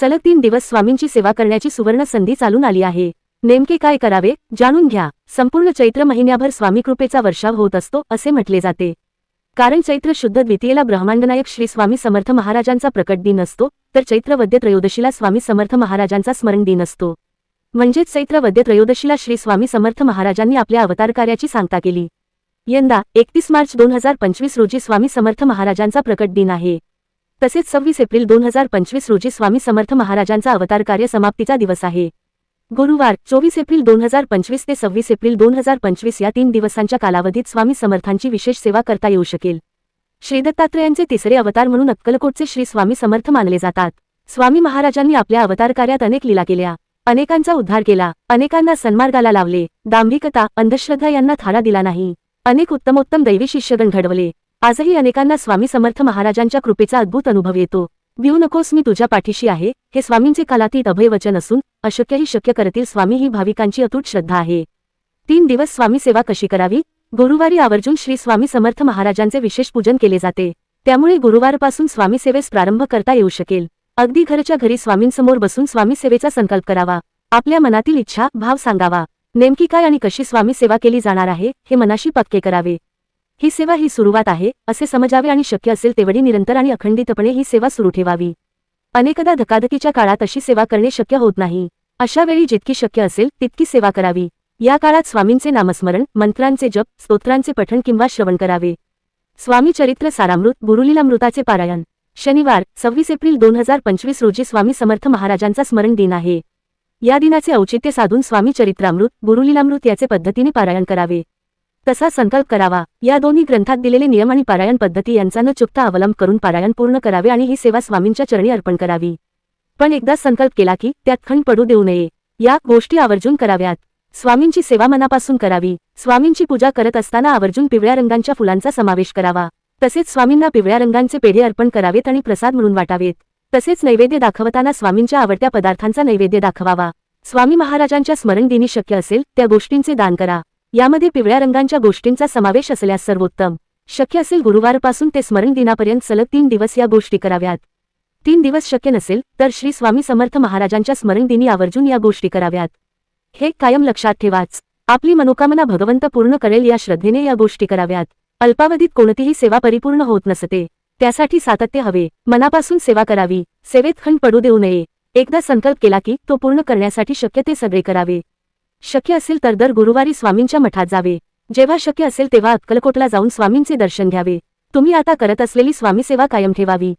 सलग तीन दिवस स्वामींची सेवा करण्याची सुवर्ण संधी चालून आली आहे. नेमके काय करावे जाणून घ्या. संपूर्ण चैत्र महिन्याभर स्वामीकृपेचा वर्षाव होत असतो असे म्हटले जाते. कारण चैत्र शुद्ध द्वितीयेला ब्रह्मांडनायक श्री स्वामी समर्थ महाराजांचा प्रकट दिन असतो तर चैत्र वद्य त्रयोदशीला स्वामी समर्थ महाराजांचा स्मरण दिन असतो. म्हणजेच चैत्र वद्य त्रयोदशीला श्री स्वामी समर्थ महाराजांनी आपल्या अवतारकार्याची सांगता केली. यंदा एकतीस मार्च दोन हजार पंचवीस रोजी स्वामी समर्थ महाराजांचा प्रकट दिन आहे. तसेच सव्वीस एप्रिल दोन हजार पंचवीस रोजी स्वामी समर्थ महाराजांचा अवतार कार्य समाप्तीचा दिवस आहे. गुरुवार चोवीस एप्रिल दोन हजार पंचवीस ते सव्वीस एप्रिल दोन हजार पंचवीस या तीन दिवसांच्या कालावधीत स्वामी समर्थांची विशेष सेवा करता येऊ शकेल. श्रीदत्तात्रयांचे तिसरे अवतार म्हणून अक्कलकोटचे श्री स्वामी समर्थ मानले जातात. स्वामी महाराजांनी आपल्या अवतार कार्यात अनेक लीला केल्या. अनेकांचा उद्धार केला. अनेकांना सन्मार्गाला लावले. दांभिकता अंधश्रद्धा यांना थारा दिला नाही. अनेक उत्तमोत्तम दैवी शिष्यगण घडवले. आजही अनेकांना स्वामी समर्थ महाराजांच्या कृपेचा अद्भुत अनुभव येतो. भिऊ नकोस मी तुझ्या पाठीशी आहे. हे स्वामींचे कालातीत अभयवचन असून अशक्यही शक्य करतील स्वामी ही भाविकांची अतूट श्रद्धा आहे. तीन दिवस स्वामी सेवा कशी करावी? गुरुवारी आवर्जून श्री स्वामी समर्थ महाराजांचे विशेष पूजन केले जाते. त्यामुळे गुरुवारपासून स्वामी सेवेस प्रारंभ करता येऊ शकेल. अगदी घरच्या घरी स्वामींसमोर बसून स्वामी सेवेचा संकल्प करावा. आपल्या मनातील इच्छा भाव सांगावा. नेमकी काय आणि कशी स्वामी सेवा केली जाणार आहे हे मनाशी पक्के करावे. ही सेवा ही सुरुवात आहे असे समजावे आणि शक्य असेल तेवढी निरंतर आणि अखंडितपणे ही सेवा सुरू ठेवावी. अनेकदा धकाधकीच्या काळात अशी सेवा करणे शक्य होत नाही. अशा वेळी जितकी शक्य असेल तितकी सेवा करावी. या काळात स्वामींचे नामस्मरण मंत्रांचे जप स्तोत्रांचे पठण किंवा श्रवण करावे. स्वामी चरित्र सारामृत गुरुलीलामृताचे पारायण. शनिवार सव्वीस एप्रिल दोन हजार पंचवीस रोजी स्वामी समर्थ महाराजांचा स्मरण दिन आहे. या दिनाचे औचित्य साधून स्वामी चरित्रामृत गुरुलीलामृत याचे पद्धतीने पारायण करावे. तसा संकल्प करावा? या दोन्ही ग्रंथात दिलेले नियम आणि पारायण पद्धती यांचा न चुकता अवलंब करून पारायण पूर्ण करावे आणि ही सेवा स्वामींच्या चरणी अर्पण करावी. पण एकदा संकल्प केला की त्यात खंड पडू देऊ नये. या गोष्टी आवर्जून कराव्यात. स्वामींची सेवा मनापासून करावी. स्वामींची पूजा करत असताना आवर्जून पिवळ्या रंगांच्या फुलांचा समावेश करावा. तसेच स्वामींना पिवळ्या रंगांचे पेढे अर्पण करावेत आणि प्रसाद म्हणून वाटावेत. तसेच नैवेद्य दाखवताना स्वामींच्या आवडत्या पदार्थांचा नैवेद्य दाखवावा. स्वामी महाराजांच्या स्मरणदिनी शक्य असेल त्या गोष्टींचे दान करा. यामध्ये पिवळ्या रंगांच्या गोष्टींचा समावेश असल्यास सर्वोत्तम. शक्य असेल गुरुवारपासून ते स्मरण दिनापर्यंत सलग तीन दिवस या गोष्टी कराव्यात. तीन दिवस शक्य नसेल तर श्री स्वामी समर्थ महाराजांच्या स्मरणदिनी आवर्जून या गोष्टी कराव्यात. हे कायम लक्षात ठेवाच. आपली मनोकामना भगवंत पूर्ण करेल या श्रद्धेने या गोष्टी कराव्यात. अल्पावधीत कोणतीही सेवा परिपूर्ण होत नसते. त्यासाठी सातत्य हवे. मनापासून सेवा करावी. सेवेत खंड पडू देऊ नये. एकदा संकल्प केला की तो पूर्ण करण्यासाठी शक्य ते सगळे करावे. शक्य असेल तर दर गुरुवारी स्वामींच्या मठात जावे. जेव्हा शक्य असेल तेव्हा अक्कलकोटला जाऊन स्वामींचे दर्शन घ्यावे. तुम्ही आता करत असलेली स्वामी सेवा कायम ठेवावी.